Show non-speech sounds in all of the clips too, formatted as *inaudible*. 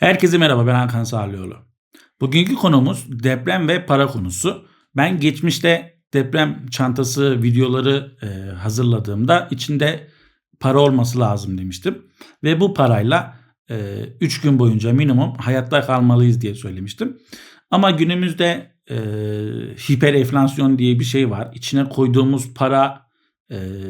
Herkese merhaba ben Hakan Sağlıoğlu. Bugünkü konumuz deprem ve para konusu. Ben geçmişte deprem çantası videoları e, hazırladığımda içinde para olması lazım demiştim. Ve bu parayla 3 e, gün boyunca minimum hayatta kalmalıyız diye söylemiştim. Ama günümüzde e, hiper enflasyon diye bir şey var. İçine koyduğumuz para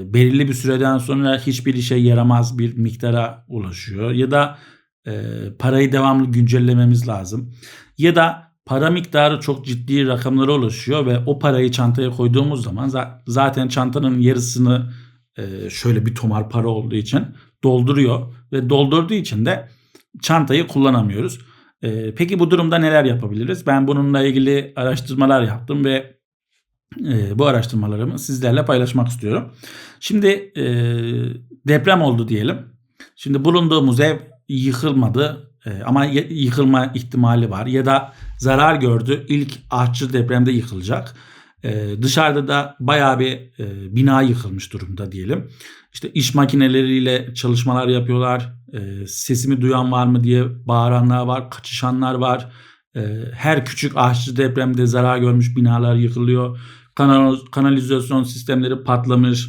belirli bir süreden sonra hiçbir işe yaramaz bir miktara ulaşıyor. Ya da e, parayı devamlı güncellememiz lazım. Ya da para miktarı çok ciddi rakamlara ulaşıyor ve o parayı çantaya koyduğumuz zaman zaten çantanın yarısını e, şöyle bir tomar para olduğu için dolduruyor ve doldurduğu için de çantayı kullanamıyoruz. E, peki bu durumda neler yapabiliriz? Ben bununla ilgili araştırmalar yaptım ve e, bu araştırmalarımı sizlerle paylaşmak istiyorum. Şimdi e, deprem oldu diyelim. Şimdi bulunduğumuz ev yıkılmadı e, ama yıkılma ihtimali var ya da zarar gördü. İlk artçı depremde yıkılacak. E, dışarıda da bayağı bir e, bina yıkılmış durumda diyelim. İşte iş makineleriyle çalışmalar yapıyorlar. E, sesimi duyan var mı diye bağıranlar var, kaçışanlar var. E, her küçük artçı depremde zarar görmüş binalar yıkılıyor. Kanal, kanalizasyon sistemleri patlamış.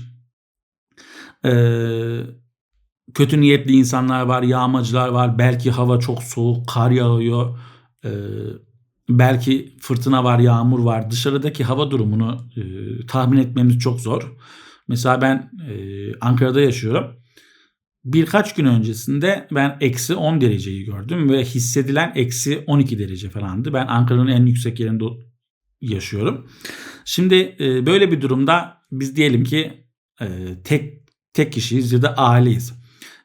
Eee kötü niyetli insanlar var, yağmacılar var. Belki hava çok soğuk, kar yağıyor. Ee, belki fırtına var, yağmur var. Dışarıdaki hava durumunu e, tahmin etmemiz çok zor. Mesela ben e, Ankara'da yaşıyorum. Birkaç gün öncesinde ben eksi 10 dereceyi gördüm ve hissedilen eksi 12 derece falandı. Ben Ankara'nın en yüksek yerinde yaşıyorum. Şimdi e, böyle bir durumda biz diyelim ki e, tek tek kişiyiz ya da aileyiz.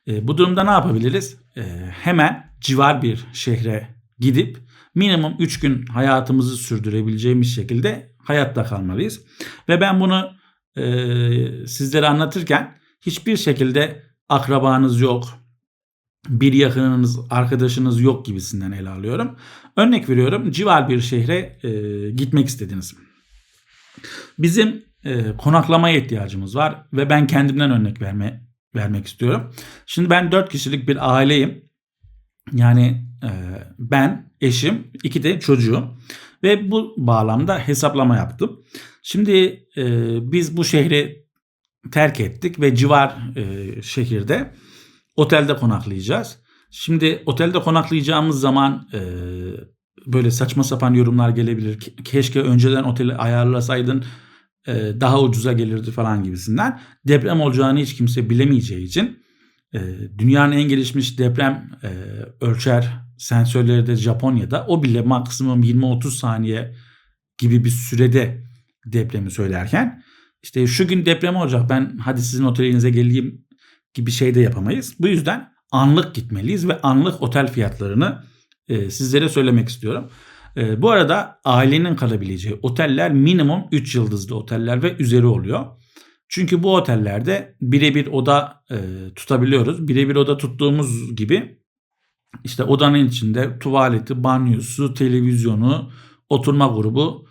E, bu durumda ne yapabiliriz? E, hemen civar bir şehre gidip minimum 3 gün hayatımızı sürdürebileceğimiz şekilde hayatta kalmalıyız. Ve ben bunu e, sizlere anlatırken hiçbir şekilde akrabanız yok, bir yakınınız, arkadaşınız yok gibisinden ele alıyorum. Örnek veriyorum civar bir şehre e, gitmek istediniz. Bizim e, konaklamaya ihtiyacımız var ve ben kendimden örnek verme vermek istiyorum. Şimdi ben 4 kişilik bir aileyim. Yani e, ben, eşim, iki de çocuğum. Ve bu bağlamda hesaplama yaptım. Şimdi e, biz bu şehri terk ettik ve civar e, şehirde otelde konaklayacağız. Şimdi otelde konaklayacağımız zaman e, böyle saçma sapan yorumlar gelebilir. Keşke önceden oteli ayarlasaydın daha ucuza gelirdi falan gibisinden. Deprem olacağını hiç kimse bilemeyeceği için e, dünyanın en gelişmiş deprem e, ölçer sensörleri de Japonya'da o bile maksimum 20-30 saniye gibi bir sürede depremi söylerken işte şu gün deprem olacak ben hadi sizin otelinize geleyim gibi şey de yapamayız. Bu yüzden anlık gitmeliyiz ve anlık otel fiyatlarını e, sizlere söylemek istiyorum. E, bu arada ailenin kalabileceği oteller minimum 3 yıldızlı oteller ve üzeri oluyor. Çünkü bu otellerde birebir oda e, tutabiliyoruz. Birebir oda tuttuğumuz gibi işte odanın içinde tuvaleti, banyosu, televizyonu, oturma grubu,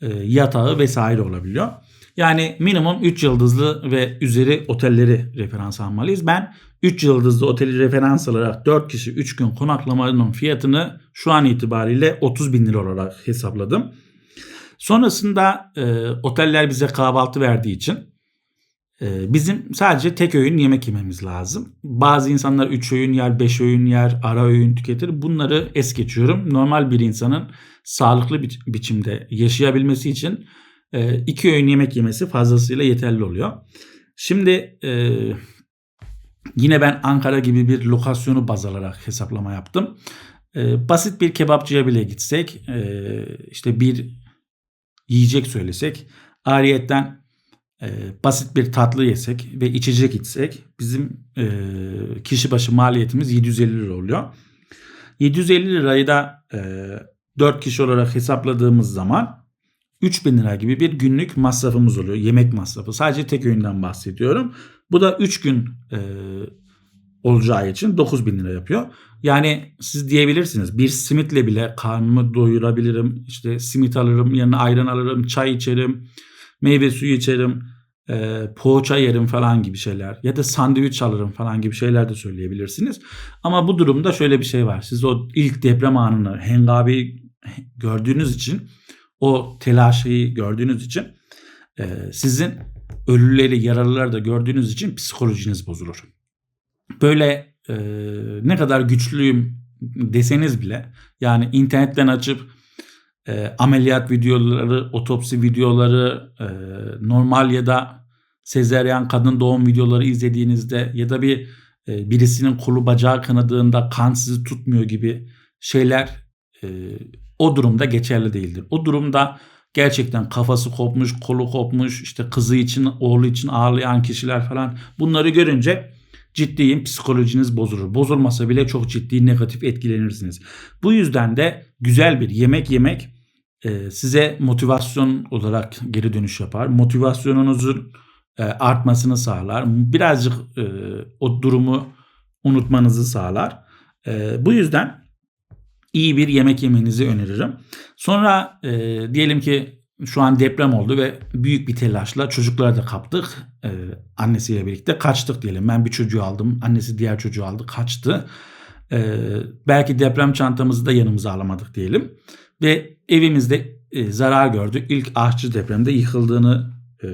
e, yatağı vesaire olabiliyor. Yani minimum 3 yıldızlı ve üzeri otelleri referans almalıyız. Ben 3 yıldızlı oteli referans alarak 4 kişi 3 gün konaklamanın fiyatını şu an itibariyle 30 bin lira olarak hesapladım. Sonrasında e, oteller bize kahvaltı verdiği için e, bizim sadece tek öğün yemek yememiz lazım. Bazı insanlar 3 öğün yer, 5 öğün yer, ara öğün tüketir. Bunları es geçiyorum. Normal bir insanın sağlıklı bir biçimde yaşayabilmesi için e, iki öğün yemek yemesi fazlasıyla yeterli oluyor. Şimdi e, yine ben Ankara gibi bir lokasyonu baz alarak hesaplama yaptım. E, basit bir kebapçıya bile gitsek e, işte bir yiyecek söylesek ariyetten e, basit bir tatlı yesek ve içecek içsek bizim e, kişi başı maliyetimiz 750 lira oluyor. 750 lirayı da e, 4 kişi olarak hesapladığımız zaman 3000 lira gibi bir günlük masrafımız oluyor. Yemek masrafı. Sadece tek öğünden bahsediyorum. Bu da 3 gün e, olacağı için 9000 lira yapıyor. Yani siz diyebilirsiniz bir simitle bile karnımı doyurabilirim. İşte simit alırım, yanına ayran alırım, çay içerim, meyve suyu içerim. eee, poğaça yerim falan gibi şeyler ya da sandviç alırım falan gibi şeyler de söyleyebilirsiniz. Ama bu durumda şöyle bir şey var. Siz o ilk deprem anını, hengabeyi gördüğünüz için, o telaşıyı gördüğünüz için eee, sizin ölüleri, yaralıları da gördüğünüz için psikolojiniz bozulur. Böyle eee, ne kadar güçlüyüm deseniz bile yani internetten açıp eee, ameliyat videoları, otopsi videoları, eee, normal ya da sezaryen kadın doğum videoları izlediğinizde ya da bir eee, birisinin kolu bacağı kanadığında kan sizi tutmuyor gibi şeyler eee, o durumda geçerli değildir. O durumda gerçekten kafası kopmuş, kolu kopmuş, işte kızı için, oğlu için ağlayan kişiler falan bunları görünce ciddiyim psikolojiniz bozulur. Bozulmasa bile çok ciddi negatif etkilenirsiniz. Bu yüzden de güzel bir yemek yemek e, size motivasyon olarak geri dönüş yapar. Motivasyonunuzun e, artmasını sağlar. Birazcık e, o durumu unutmanızı sağlar. Bu yüzden iyi bir yemek yemenizi öneririm. Sonra e, diyelim ki şu an deprem oldu ve büyük bir telaşla çocukları da kaptık. E, annesiyle birlikte kaçtık diyelim. Ben bir çocuğu aldım. Annesi diğer çocuğu aldı. Kaçtı. E, belki deprem çantamızı da yanımıza alamadık diyelim. Ve evimizde e, zarar gördü. İlk ahçı depremde yıkıldığını e,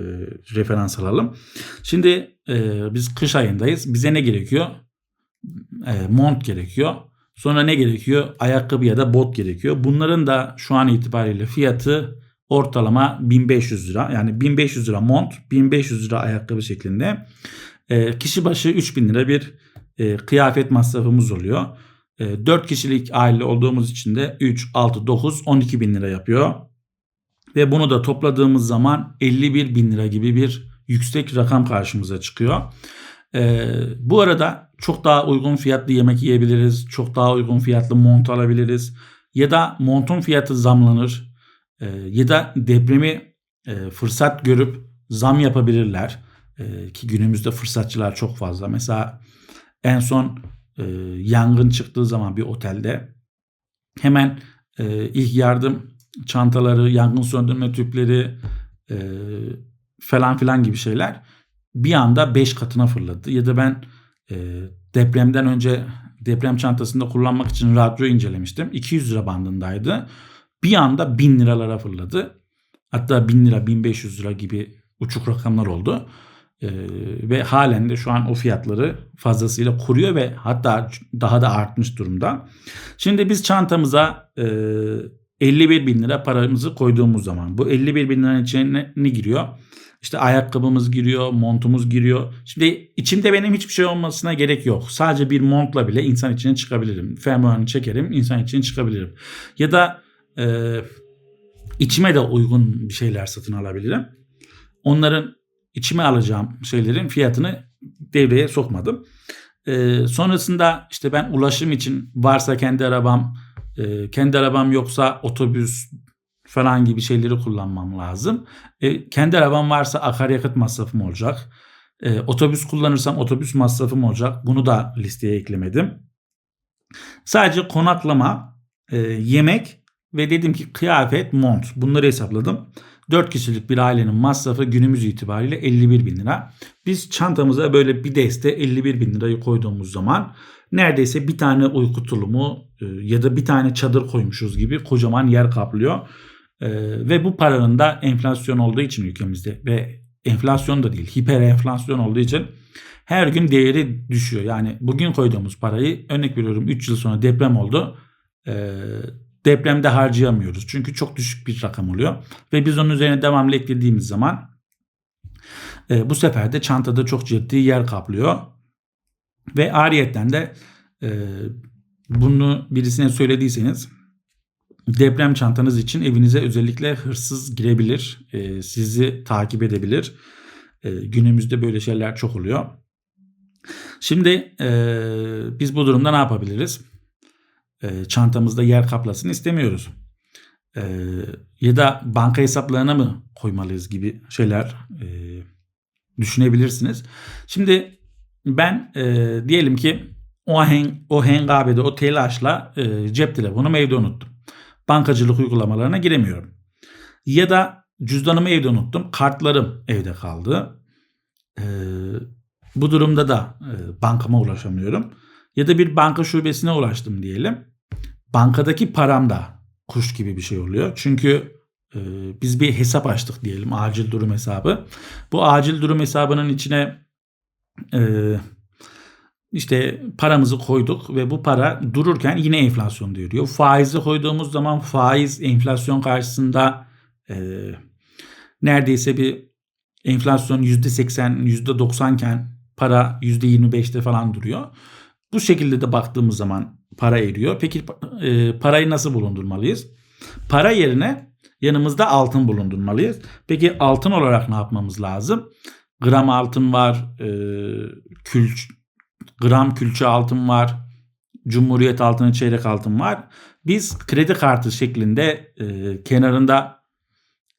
referans alalım. Şimdi e, biz kış ayındayız. Bize ne gerekiyor? E, mont gerekiyor. Sonra ne gerekiyor? Ayakkabı ya da bot gerekiyor. Bunların da şu an itibariyle fiyatı ortalama 1500 lira. Yani 1500 lira mont, 1500 lira ayakkabı şeklinde. E, kişi başı 3000 lira bir e, kıyafet masrafımız oluyor. E, 4 kişilik aile olduğumuz için de 3, 6, 9, 12 bin lira yapıyor. Ve bunu da topladığımız zaman 51 bin lira gibi bir yüksek rakam karşımıza çıkıyor. Ee, bu arada çok daha uygun fiyatlı yemek yiyebiliriz. Çok daha uygun fiyatlı mont alabiliriz. Ya da montun fiyatı zamlanır. Ee, ya da depremi e, fırsat görüp zam yapabilirler. Ee, ki günümüzde fırsatçılar çok fazla. Mesela en son e, yangın çıktığı zaman bir otelde hemen e, ilk yardım çantaları, yangın söndürme tüpleri e, falan filan gibi şeyler bir anda 5 katına fırladı. Ya da ben e, depremden önce deprem çantasında kullanmak için radyo incelemiştim. 200 lira bandındaydı. Bir anda 1000 liralara fırladı. Hatta 1000 lira 1500 lira gibi uçuk rakamlar oldu. Ee, ve halen de şu an o fiyatları fazlasıyla kuruyor ve hatta daha da artmış durumda. Şimdi biz çantamıza e, 51 bin lira paramızı koyduğumuz zaman bu 51 bin liranın içine ne giriyor? İşte ayakkabımız giriyor, montumuz giriyor. Şimdi içimde benim hiçbir şey olmasına gerek yok. Sadece bir montla bile insan içine çıkabilirim. Fermuarını çekerim, insan içine çıkabilirim. Ya da e, içime de uygun bir şeyler satın alabilirim. Onların içime alacağım şeylerin fiyatını devreye sokmadım. E, sonrasında işte ben ulaşım için varsa kendi arabam, e, kendi arabam yoksa otobüs falan gibi şeyleri kullanmam lazım. E, kendi arabam varsa akaryakıt masrafım olacak. E, otobüs kullanırsam otobüs masrafım olacak. Bunu da listeye eklemedim. Sadece konaklama, e, yemek ve dedim ki kıyafet, mont bunları hesapladım. 4 kişilik bir ailenin masrafı günümüz itibariyle 51 bin lira. Biz çantamıza böyle bir deste 51 bin lirayı koyduğumuz zaman neredeyse bir tane uyku tulumu e, ya da bir tane çadır koymuşuz gibi kocaman yer kaplıyor. E, ve bu paranın da enflasyon olduğu için ülkemizde ve enflasyon da değil hiper enflasyon olduğu için her gün değeri düşüyor. Yani bugün koyduğumuz parayı örnek veriyorum 3 yıl sonra deprem oldu. E, depremde harcayamıyoruz. Çünkü çok düşük bir rakam oluyor. Ve biz onun üzerine devamlı eklediğimiz zaman e, bu sefer de çantada çok ciddi yer kaplıyor. Ve ariyetten de e, bunu birisine söylediyseniz deprem çantanız için evinize özellikle hırsız girebilir. E, sizi takip edebilir. E, günümüzde böyle şeyler çok oluyor. Şimdi e, biz bu durumda ne yapabiliriz? e, çantamızda yer kaplasın istemiyoruz. E, ya da banka hesaplarına mı koymalıyız gibi şeyler e, düşünebilirsiniz. Şimdi ben e, diyelim ki o, heng, o hengabede o telaşla e, cep telefonumu evde unuttum. Bankacılık uygulamalarına giremiyorum. Ya da cüzdanımı evde unuttum. Kartlarım evde kaldı. Eee, bu durumda da eee, bankama ulaşamıyorum. Ya da bir banka şubesine ulaştım diyelim. Bankadaki param da kuş gibi bir şey oluyor. Çünkü eee, biz bir hesap açtık diyelim acil durum hesabı. Bu acil durum hesabının içine eee, işte paramızı koyduk ve bu para dururken yine enflasyon diyor. Faizi koyduğumuz zaman faiz enflasyon karşısında eee, neredeyse bir enflasyon %80, %90 iken para %25'te falan duruyor. Bu şekilde de baktığımız zaman para eriyor. Peki e, parayı nasıl bulundurmalıyız? Para yerine yanımızda altın bulundurmalıyız. Peki altın olarak ne yapmamız lazım? Gram altın var, e, külç, gram külçe altın var, Cumhuriyet altını, çeyrek altın var. Biz kredi kartı şeklinde e, kenarında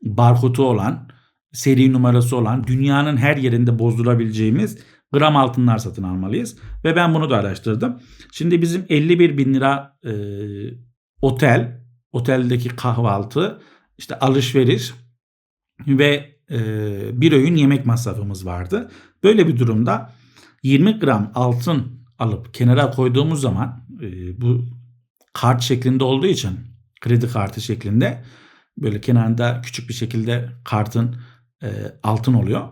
barkodu olan, seri numarası olan, dünyanın her yerinde bozdurabileceğimiz gram altınlar satın almalıyız. Ve ben bunu da araştırdım. Şimdi bizim 51 bin lira e, otel, oteldeki kahvaltı, işte alışveriş ve e, bir öğün yemek masrafımız vardı. Böyle bir durumda 20 gram altın alıp kenara koyduğumuz zaman e, bu kart şeklinde olduğu için kredi kartı şeklinde böyle kenarında küçük bir şekilde kartın e, altın oluyor.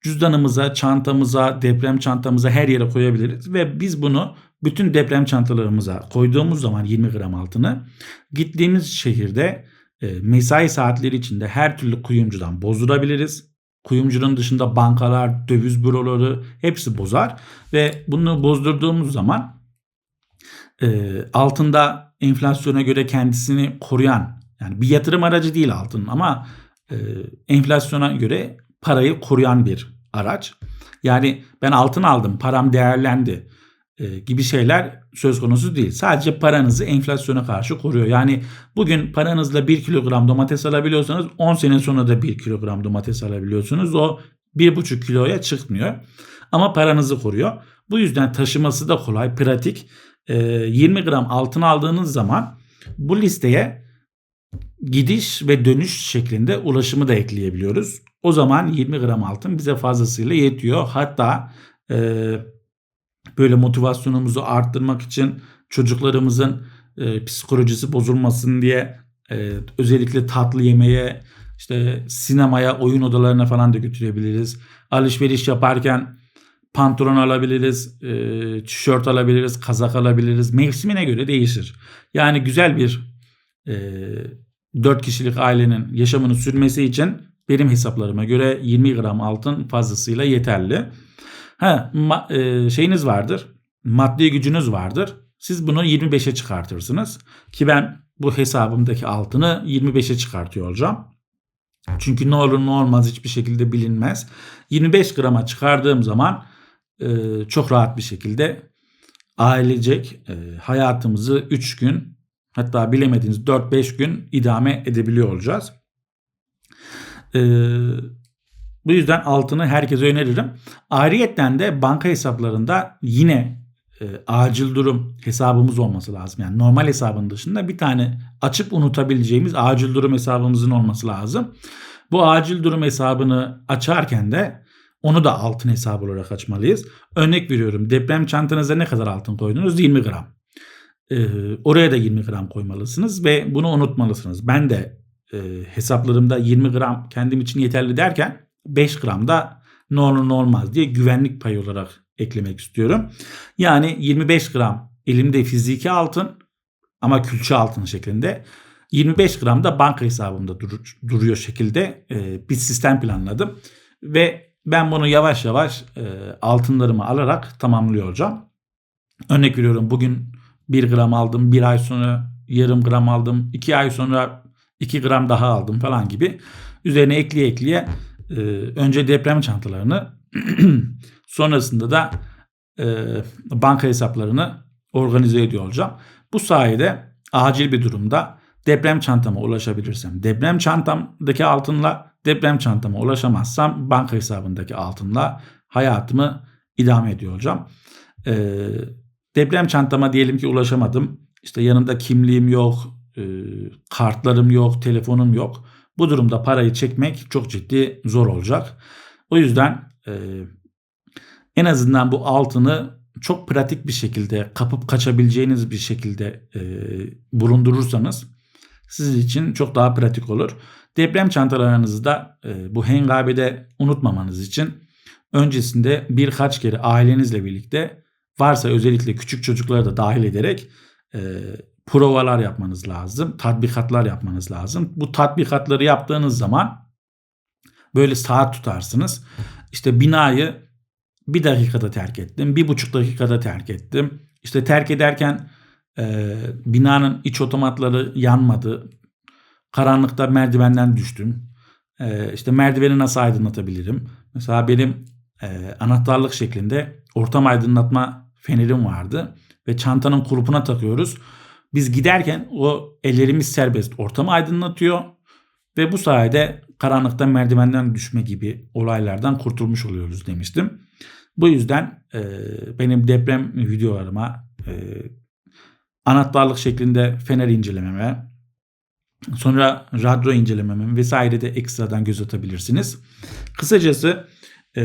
Cüzdanımıza, çantamıza, deprem çantamıza her yere koyabiliriz ve biz bunu bütün deprem çantalarımıza koyduğumuz zaman 20 gram altını gittiğimiz şehirde e, mesai saatleri içinde her türlü kuyumcudan bozdurabiliriz. Kuyumcunun dışında bankalar, döviz büroları hepsi bozar ve bunu bozdurduğumuz zaman e, altında enflasyona göre kendisini koruyan yani bir yatırım aracı değil altın ama e, enflasyona göre parayı koruyan bir araç. Yani ben altın aldım, param değerlendi gibi şeyler söz konusu değil. Sadece paranızı enflasyona karşı koruyor. Yani bugün paranızla 1 kilogram domates alabiliyorsanız 10 sene sonra da 1 kilogram domates alabiliyorsunuz. O 1,5 kiloya çıkmıyor. Ama paranızı koruyor. Bu yüzden taşıması da kolay, pratik. E, 20 gram altın aldığınız zaman bu listeye gidiş ve dönüş şeklinde ulaşımı da ekleyebiliyoruz. O zaman 20 gram altın bize fazlasıyla yetiyor. Hatta e, böyle motivasyonumuzu arttırmak için çocuklarımızın e, psikolojisi bozulmasın diye e, özellikle tatlı yemeye, işte sinemaya, oyun odalarına falan da götürebiliriz. Alışveriş yaparken pantolon alabiliriz, e, tişört alabiliriz, kazak alabiliriz. Mevsimine göre değişir. Yani güzel bir e, 4 kişilik ailenin yaşamını sürmesi için benim hesaplarıma göre 20 gram altın fazlasıyla yeterli. Ha, e, şeyiniz vardır. Maddi gücünüz vardır. Siz bunu 25'e çıkartırsınız. Ki ben bu hesabımdaki altını 25'e çıkartıyor olacağım. Çünkü ne olur ne olmaz hiçbir şekilde bilinmez. 25 grama çıkardığım zaman e, çok rahat bir şekilde ailecek e, hayatımızı 3 gün hatta bilemediğiniz 4-5 gün idame edebiliyor olacağız. E, bu yüzden altını herkese öneririm. Ayrıyetten de banka hesaplarında yine e, acil durum hesabımız olması lazım. Yani normal hesabın dışında bir tane açıp unutabileceğimiz acil durum hesabımızın olması lazım. Bu acil durum hesabını açarken de onu da altın hesabı olarak açmalıyız. Örnek veriyorum deprem çantanıza ne kadar altın koydunuz? 20 gram. Ee, oraya da 20 gram koymalısınız ve bunu unutmalısınız. Ben de e, hesaplarımda 20 gram kendim için yeterli derken 5 gram da ne olur ne olmaz diye güvenlik payı olarak eklemek istiyorum. Yani 25 gram elimde fiziki altın ama külçe altın şeklinde 25 gram da banka hesabımda dur, duruyor şekilde e, bir sistem planladım. Ve ben bunu yavaş yavaş e, altınlarımı alarak tamamlıyor olacağım. Örnek veriyorum bugün 1 gram aldım, bir ay sonra yarım gram aldım, 2 ay sonra 2 gram daha aldım falan gibi. Üzerine ekleye ekleye e, önce deprem çantalarını *clears throat* sonrasında da e, banka hesaplarını organize ediyor olacağım. Bu sayede acil bir durumda deprem çantama ulaşabilirsem deprem çantamdaki altınla deprem çantama ulaşamazsam banka hesabındaki altınla hayatımı idame ediyor olacağım. E, deprem çantama diyelim ki ulaşamadım. İşte yanımda kimliğim yok, e, kartlarım yok, telefonum yok. Bu durumda parayı çekmek çok ciddi zor olacak. O yüzden e, en azından bu altını çok pratik bir şekilde kapıp kaçabileceğiniz bir şekilde e, bulundurursanız sizin için çok daha pratik olur. Deprem çantalarınızı da e, bu hengabede unutmamanız için öncesinde birkaç kere ailenizle birlikte varsa özellikle küçük çocukları da dahil ederek e, provalar yapmanız lazım. Tatbikatlar yapmanız lazım. Bu tatbikatları yaptığınız zaman böyle saat tutarsınız. İşte binayı bir dakikada terk ettim. Bir buçuk dakikada terk ettim. İşte terk ederken e, binanın iç otomatları yanmadı. Karanlıkta merdivenden düştüm. E, işte merdiveni nasıl aydınlatabilirim? Mesela benim e, anahtarlık şeklinde ortam aydınlatma fenerim vardı. Ve çantanın kulpuna takıyoruz. Biz giderken o ellerimiz serbest ortamı aydınlatıyor. Ve bu sayede karanlıkta merdivenden düşme gibi olaylardan kurtulmuş oluyoruz demiştim. Bu yüzden e, benim deprem videolarıma e, anahtarlık şeklinde fener incelememe, sonra radyo incelememe vesaire de ekstradan göz atabilirsiniz. Kısacası e,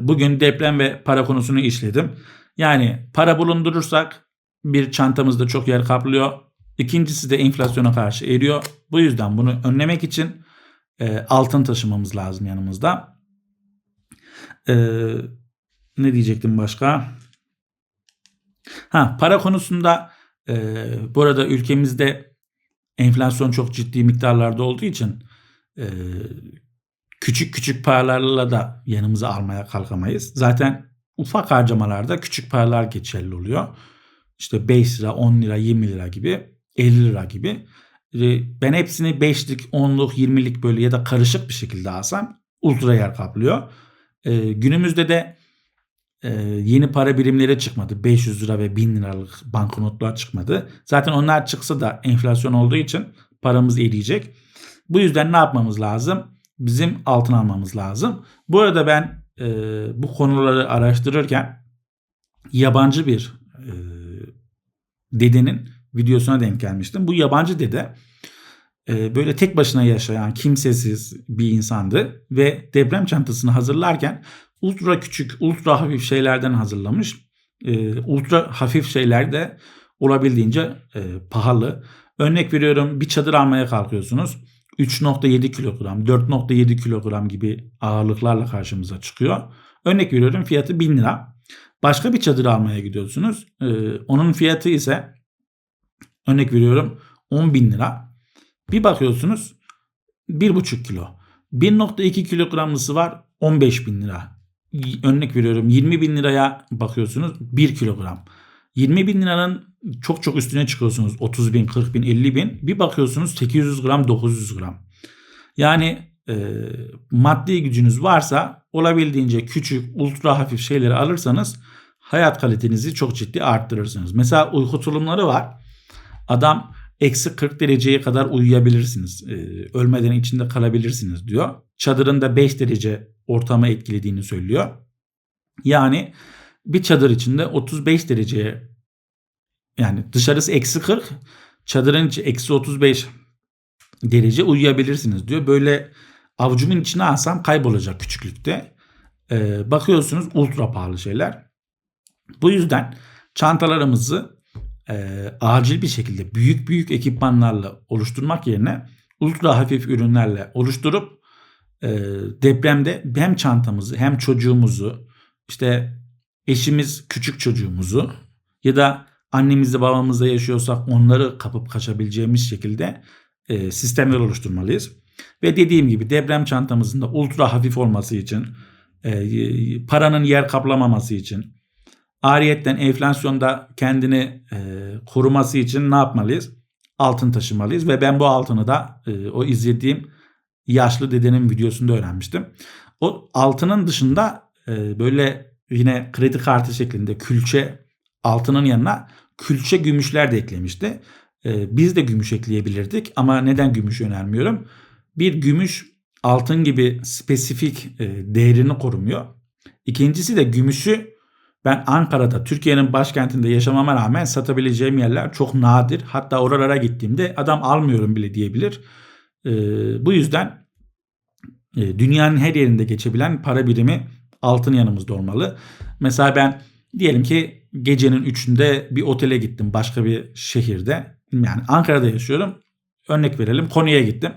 bugün deprem ve para konusunu işledim. Yani para bulundurursak bir çantamızda çok yer kaplıyor. İkincisi de enflasyona karşı eriyor. Bu yüzden bunu önlemek için e, altın taşımamız lazım yanımızda. E, ne diyecektim başka? Ha para konusunda e, bu ülkemizde enflasyon çok ciddi miktarlarda olduğu için e, küçük küçük paralarla da yanımıza almaya kalkamayız. Zaten ufak harcamalarda küçük paralar geçerli oluyor. İşte 5 lira, 10 lira, 20 lira gibi, 50 lira gibi. E, ben hepsini 5'lik, 10'luk, 20'lik böyle ya da karışık bir şekilde alsam ultra yer kaplıyor. E, günümüzde de e, yeni para birimleri çıkmadı. 500 lira ve 1000 liralık banknotlar çıkmadı. Zaten onlar çıksa da enflasyon olduğu için paramız eriyecek. Bu yüzden ne yapmamız lazım? Bizim altın almamız lazım. Bu arada ben e, bu konuları araştırırken yabancı bir e, dedenin videosuna denk gelmiştim. Bu yabancı dede e, böyle tek başına yaşayan kimsesiz bir insandı ve deprem çantasını hazırlarken ultra küçük, ultra hafif şeylerden hazırlamış. E, ultra hafif şeyler de olabildiğince e, pahalı. Örnek veriyorum bir çadır almaya kalkıyorsunuz. 3.7 kilogram, 4.7 kilogram gibi ağırlıklarla karşımıza çıkıyor. Örnek veriyorum fiyatı 1000 lira. Başka bir çadır almaya gidiyorsunuz. Ee, onun fiyatı ise örnek veriyorum 10 bin lira. Bir bakıyorsunuz 1,5 kilo. 1.2 kilogramlısı var 15 bin lira örnek veriyorum 20 bin liraya bakıyorsunuz 1 kilogram. 20 bin liranın çok çok üstüne çıkıyorsunuz 30 bin 40 bin 50 bin bir bakıyorsunuz 800 gram 900 gram. Yani e, maddi gücünüz varsa olabildiğince küçük ultra hafif şeyleri alırsanız hayat kalitenizi çok ciddi arttırırsınız. Mesela uyku tulumları var. Adam eksi 40 dereceye kadar uyuyabilirsiniz. E, ölmeden içinde kalabilirsiniz diyor. Çadırında 5 derece ortama etkilediğini söylüyor. Yani bir çadır içinde 35 dereceye yani dışarısı eksi 40 çadırın içi eksi 35 derece uyuyabilirsiniz diyor. Böyle avucumun içine alsam kaybolacak küçüklükte. Ee, bakıyorsunuz ultra pahalı şeyler. Bu yüzden çantalarımızı e, acil bir şekilde büyük büyük ekipmanlarla oluşturmak yerine ultra hafif ürünlerle oluşturup e, depremde hem çantamızı hem çocuğumuzu işte eşimiz küçük çocuğumuzu ya da annemizle babamızla yaşıyorsak onları kapıp kaçabileceğimiz şekilde e, sistemler oluşturmalıyız. Ve dediğim gibi deprem çantamızın da ultra hafif olması için, e, paranın yer kaplamaması için, ariyetten enflasyonda kendini e, koruması için ne yapmalıyız? Altın taşımalıyız ve ben bu altını da e, o izlediğim yaşlı dedenin videosunda öğrenmiştim. O altının dışında e, böyle yine kredi kartı şeklinde külçe altının yanına külçe gümüşler de eklemişti. E, biz de gümüş ekleyebilirdik ama neden gümüş önermiyorum? Bir gümüş altın gibi spesifik e, değerini korumuyor. İkincisi de gümüşü ben Ankara'da Türkiye'nin başkentinde yaşamama rağmen satabileceğim yerler çok nadir. Hatta oralara gittiğimde adam almıyorum bile diyebilir. E, bu yüzden e, dünyanın her yerinde geçebilen para birimi altın yanımızda olmalı. Mesela ben diyelim ki gecenin 3'ünde bir otele gittim başka bir şehirde. Yani Ankara'da yaşıyorum. Örnek verelim Konya'ya gittim.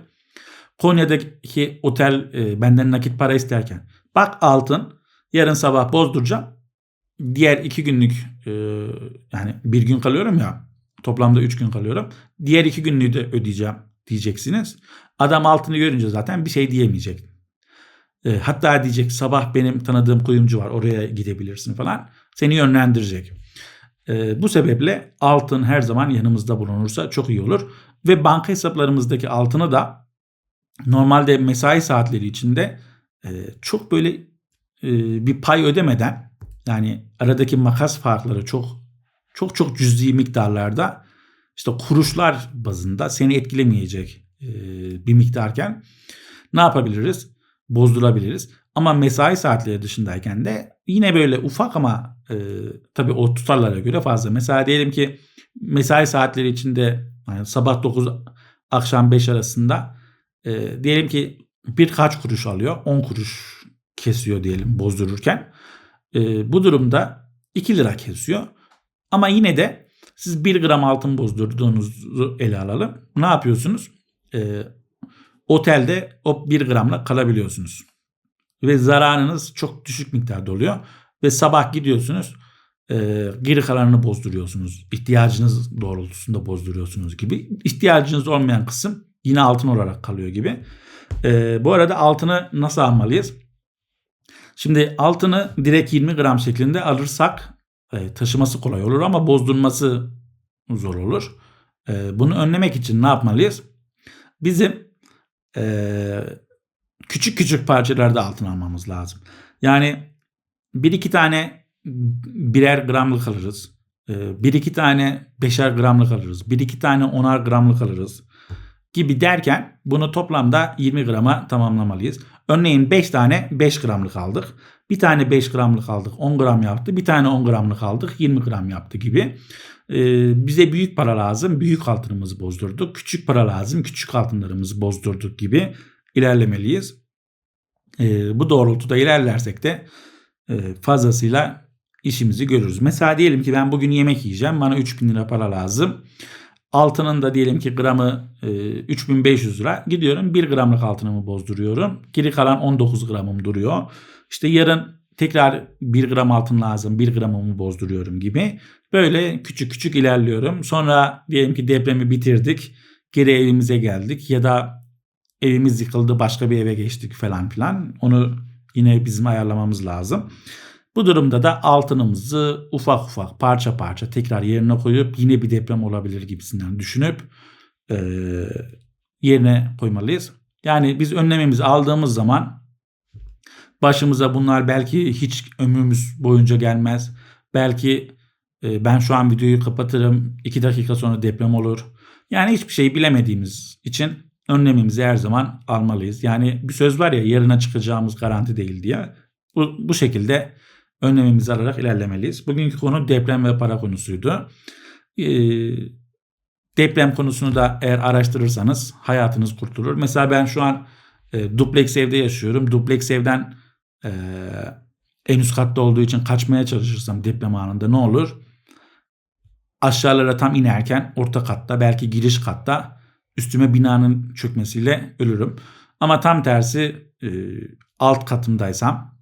Konya'daki otel e, benden nakit para isterken bak altın yarın sabah bozduracağım. Diğer iki günlük e, yani bir gün kalıyorum ya toplamda üç gün kalıyorum. Diğer iki günlüğü de ödeyeceğim diyeceksiniz. Adam altını görünce zaten bir şey diyemeyecek. E, hatta diyecek sabah benim tanıdığım kuyumcu var oraya gidebilirsin falan. Seni yönlendirecek. E, bu sebeple altın her zaman yanımızda bulunursa çok iyi olur. Ve banka hesaplarımızdaki altını da normalde mesai saatleri içinde e, çok böyle e, bir pay ödemeden yani aradaki makas farkları çok çok çok cüzi miktarlarda işte kuruşlar bazında seni etkilemeyecek e, bir miktarken ne yapabiliriz? Bozdurabiliriz. Ama mesai saatleri dışındayken de yine böyle ufak ama e, tabii o tutarlara göre fazla. Mesela diyelim ki mesai saatleri içinde yani sabah 9 akşam 5 arasında e, diyelim ki birkaç kuruş alıyor. 10 kuruş kesiyor diyelim bozdururken. E, bu durumda 2 lira kesiyor. Ama yine de siz 1 gram altın bozdurduğunuzu ele alalım. Ne yapıyorsunuz? E, otelde o 1 gramla kalabiliyorsunuz. Ve zararınız çok düşük miktarda oluyor. Ve sabah gidiyorsunuz e, geri kalanını bozduruyorsunuz. İhtiyacınız doğrultusunda bozduruyorsunuz gibi. İhtiyacınız olmayan kısım yine altın olarak kalıyor gibi. E, bu arada altını nasıl almalıyız? Şimdi altını direkt 20 gram şeklinde alırsak e, taşıması kolay olur ama bozdurması zor olur. E, bunu önlemek için ne yapmalıyız? Bizim e, küçük küçük parçalarda altın almamız lazım. Yani bir iki tane birer gramlık alırız. Bir iki tane beşer gramlık alırız. Bir iki tane onar gramlık alırız gibi derken bunu toplamda 20 grama tamamlamalıyız. Örneğin 5 tane 5 gramlık aldık. Bir tane 5 gramlık aldık 10 gram yaptı. Bir tane 10 gramlık aldık 20 gram yaptı gibi. Ee, bize büyük para lazım büyük altınımızı bozdurduk. Küçük para lazım küçük altınlarımızı bozdurduk gibi ilerlemeliyiz. Ee, bu doğrultuda ilerlersek de e, fazlasıyla işimizi görürüz. Mesela diyelim ki ben bugün yemek yiyeceğim bana 3000 lira para lazım. Altının da diyelim ki gramı e, 3500 lira. Gidiyorum 1 gramlık altınımı bozduruyorum. Geri kalan 19 gramım duruyor. İşte yarın tekrar 1 gram altın lazım 1 gramımı bozduruyorum gibi. Böyle küçük küçük ilerliyorum. Sonra diyelim ki depremi bitirdik. Geri evimize geldik ya da evimiz yıkıldı başka bir eve geçtik falan filan. Onu yine bizim ayarlamamız lazım. Bu durumda da altınımızı ufak ufak parça parça tekrar yerine koyup yine bir deprem olabilir gibisinden düşünüp e, yerine koymalıyız. Yani biz önlememizi aldığımız zaman başımıza bunlar belki hiç ömrümüz boyunca gelmez. Belki e, ben şu an videoyu kapatırım. 2 dakika sonra deprem olur. Yani hiçbir şey bilemediğimiz için önlemimizi her zaman almalıyız. Yani bir söz var ya yarına çıkacağımız garanti değil diye. Bu, bu şekilde önlemimizi alarak ilerlemeliyiz. Bugünkü konu deprem ve para konusuydu. Ee, deprem konusunu da eğer araştırırsanız hayatınız kurtulur. Mesela ben şu an e, dupleks evde yaşıyorum. Dupleks evden e, en üst katta olduğu için kaçmaya çalışırsam deprem anında ne olur? Aşağılara tam inerken orta katta belki giriş katta üstüme binanın çökmesiyle ölürüm. Ama tam tersi e, alt katımdaysam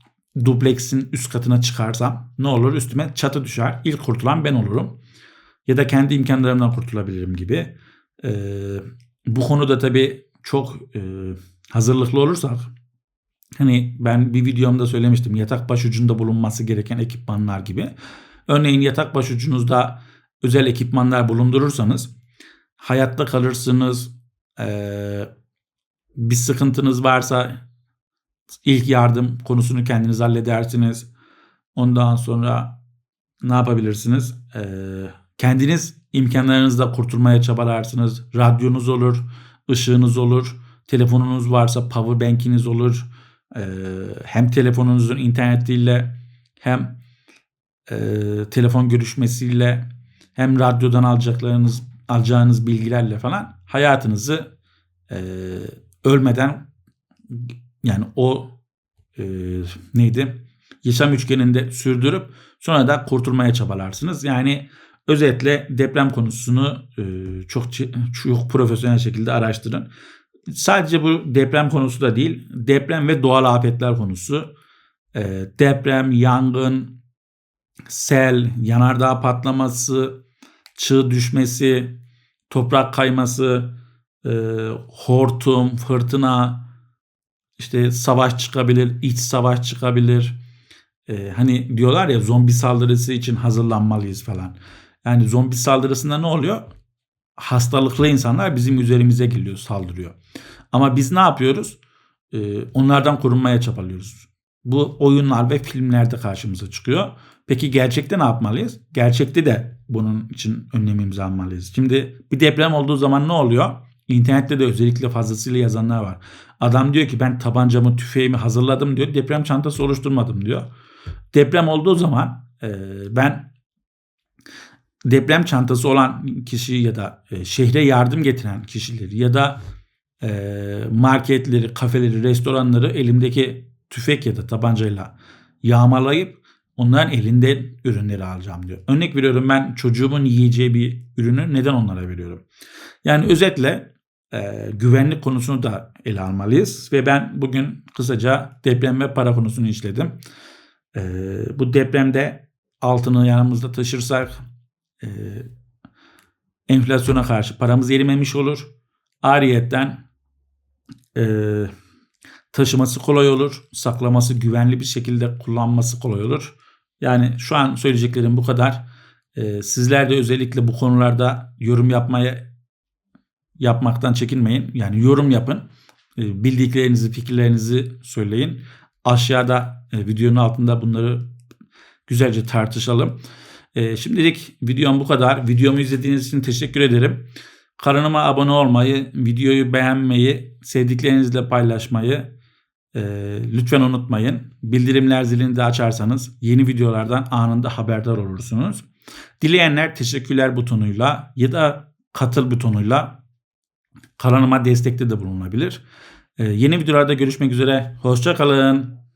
dubleksin üst katına çıkarsam ne olur üstüme çatı düşer. İlk kurtulan ben olurum. Ya da kendi imkanlarımdan kurtulabilirim gibi. Ee, bu konuda tabii çok e, hazırlıklı olursak hani ben bir videomda söylemiştim yatak başucunda bulunması gereken ekipmanlar gibi. Örneğin yatak başucunuzda özel ekipmanlar bulundurursanız hayatta kalırsınız. Ee, bir sıkıntınız varsa ilk yardım konusunu kendiniz halledersiniz. Ondan sonra ne yapabilirsiniz? Ee, kendiniz imkanlarınızla kurtulmaya çabalarsınız. Radyonuz olur, ışığınız olur, telefonunuz varsa power bank'iniz olur. Ee, hem telefonunuzun internetiyle hem e, telefon görüşmesiyle hem radyodan alacaklarınız alacağınız bilgilerle falan hayatınızı e, ölmeden yani o e, neydi? yaşam üçgeninde sürdürüp sonra da kurtulmaya çabalarsınız. Yani özetle deprem konusunu e, çok çok profesyonel şekilde araştırın. Sadece bu deprem konusu da değil, deprem ve doğal afetler konusu. E, deprem, yangın, sel, yanardağ patlaması, çığ düşmesi, toprak kayması, e, hortum, fırtına, işte savaş çıkabilir, iç savaş çıkabilir. E, hani diyorlar ya zombi saldırısı için hazırlanmalıyız falan. Yani zombi saldırısında ne oluyor? Hastalıklı insanlar bizim üzerimize geliyor, saldırıyor. Ama biz ne yapıyoruz? Ee, onlardan korunmaya çabalıyoruz. Bu oyunlar ve filmlerde karşımıza çıkıyor. Peki gerçekte ne yapmalıyız? Gerçekte de bunun için önlemimizi almalıyız. Şimdi bir deprem olduğu zaman ne oluyor? İnternette de özellikle fazlasıyla yazanlar var. Adam diyor ki ben tabancamı, tüfeğimi hazırladım diyor. Deprem çantası oluşturmadım diyor. Deprem olduğu zaman e, ben deprem çantası olan kişi ya da e, şehre yardım getiren kişileri ya da e, marketleri, kafeleri, restoranları elimdeki tüfek ya da tabancayla yağmalayıp onların elinde ürünleri alacağım diyor. Örnek veriyorum ben çocuğumun yiyeceği bir ürünü neden onlara veriyorum? Yani özetle e, güvenlik konusunu da ele almalıyız ve ben bugün kısaca deprem ve para konusunu işledim. E, bu depremde altını yanımızda taşırsak e, enflasyona karşı paramız erimemiş olur. Ariyetten e, taşıması kolay olur. Saklaması güvenli bir şekilde kullanması kolay olur. Yani şu an söyleyeceklerim bu kadar. E, sizler de özellikle bu konularda yorum yapmaya yapmaktan çekinmeyin. Yani yorum yapın. E, bildiklerinizi, fikirlerinizi söyleyin. Aşağıda e, videonun altında bunları güzelce tartışalım. E, şimdilik videom bu kadar. Videomu izlediğiniz için teşekkür ederim. Kanalıma abone olmayı, videoyu beğenmeyi, sevdiklerinizle paylaşmayı lütfen unutmayın. Bildirimler zilini de açarsanız yeni videolardan anında haberdar olursunuz. Dileyenler teşekkürler butonuyla ya da katıl butonuyla kanalıma destekte de bulunabilir. E, yeni videolarda görüşmek üzere. Hoşçakalın.